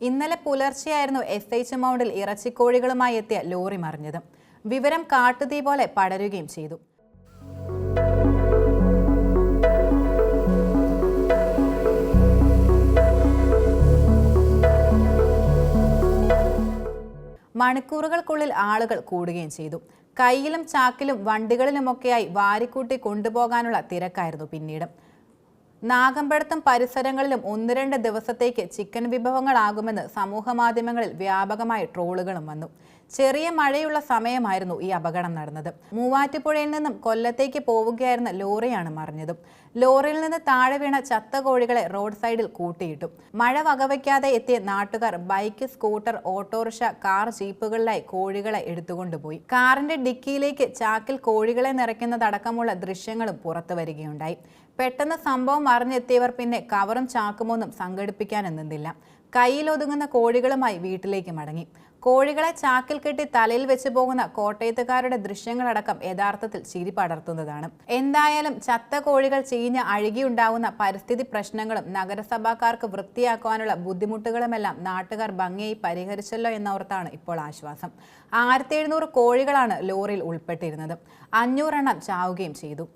ഇന്നലെ പുലർച്ചെയായിരുന്നു S H മൗണ്ടിൽ ഇറച്ചിക്കോഴികളുമായി എത്തിയ ലോറി മറിഞ്ഞത്. വിവരം കാട്ടുതീ പോലെ പടരുകയും ചെയ്തു. മണിക്കൂറുകൾക്കുള്ളിൽ ആളുകൾ കൂടുകയും ചെയ്തു. കയ്യിലും ചാക്കിലും വണ്ടികളിലുമൊക്കെയായി വാരിക്കൂട്ടി കൊണ്ടുപോകാനുള്ള തിരക്കായിരുന്നു പിന്നീട്. നാഗമ്പടത്തും പരിസരങ്ങളിലും ഒന്ന് രണ്ട് ദിവസത്തേക്ക് ചിക്കൻ വിഭവങ്ങളാകുമെന്ന് സമൂഹ മാധ്യമങ്ങളിൽ വ്യാപകമായി ട്രോളുകളും വന്നു. ചെറിയ മഴയുള്ള സമയമായിരുന്നു ഈ അപകടം നടന്നത്. മൂവാറ്റുപുഴയിൽ നിന്നും കൊല്ലത്തേക്ക് പോവുകയായിരുന്ന ലോറിയാണ് മറിഞ്ഞത്. ലോറിയിൽ നിന്ന് താഴെ വീണ ചത്ത കോഴികളെ റോഡ് സൈഡിൽ കൂട്ടിയിട്ടു. മഴ വകവയ്ക്കാതെ എത്തിയ നാട്ടുകാർ ബൈക്ക് സ്കൂട്ടർ ഓട്ടോറിക്ഷ കാർ ജീപ്പുകളിലായി കോഴികളെ എടുത്തുകൊണ്ടുപോയി. കാറിന്റെ ഡിക്കിയിലേക്ക് ചാക്കിൽ കോഴികളെ നിറയ്ക്കുന്നതടക്കമുള്ള ദൃശ്യങ്ങളും പുറത്തു വരികയുണ്ടായി. പെട്ടെന്ന് സംഭവം അറിഞ്ഞെത്തിയവർ പിന്നെ കവറും ചാക്കുമൊന്നും സംഘടിപ്പിക്കാനെന്നില്ല കയ്യിലൊതുങ്ങുന്ന കോഴികളുമായി വീട്ടിലേക്ക് മടങ്ങി. കോഴികളെ ചാക്കിൽ കെട്ടി തലയിൽ വെച്ച് പോകുന്ന കോട്ടയത്തുകാരുടെ ദൃശ്യങ്ങളടക്കം യഥാർത്ഥത്തിൽ ചിരി പടർത്തുന്നതാണ്. എന്തായാലും ചത്ത കോഴികൾ ചീഞ്ഞ് അഴുകിയുണ്ടാവുന്ന പരിസ്ഥിതി പ്രശ്നങ്ങളും നഗരസഭാക്കാർക്ക് വൃത്തിയാക്കുവാനുള്ള ബുദ്ധിമുട്ടുകളുമെല്ലാം നാട്ടുകാർ ഭംഗിയായി പരിഹരിച്ചല്ലോ എന്നോർത്താണ് ഇപ്പോൾ ആശ്വാസം. ആയിരത്തി കോഴികളാണ് ലോറിയിൽ ഉൾപ്പെട്ടിരുന്നത്. അഞ്ഞൂറെണ്ണം ചാവുകയും ചെയ്തു.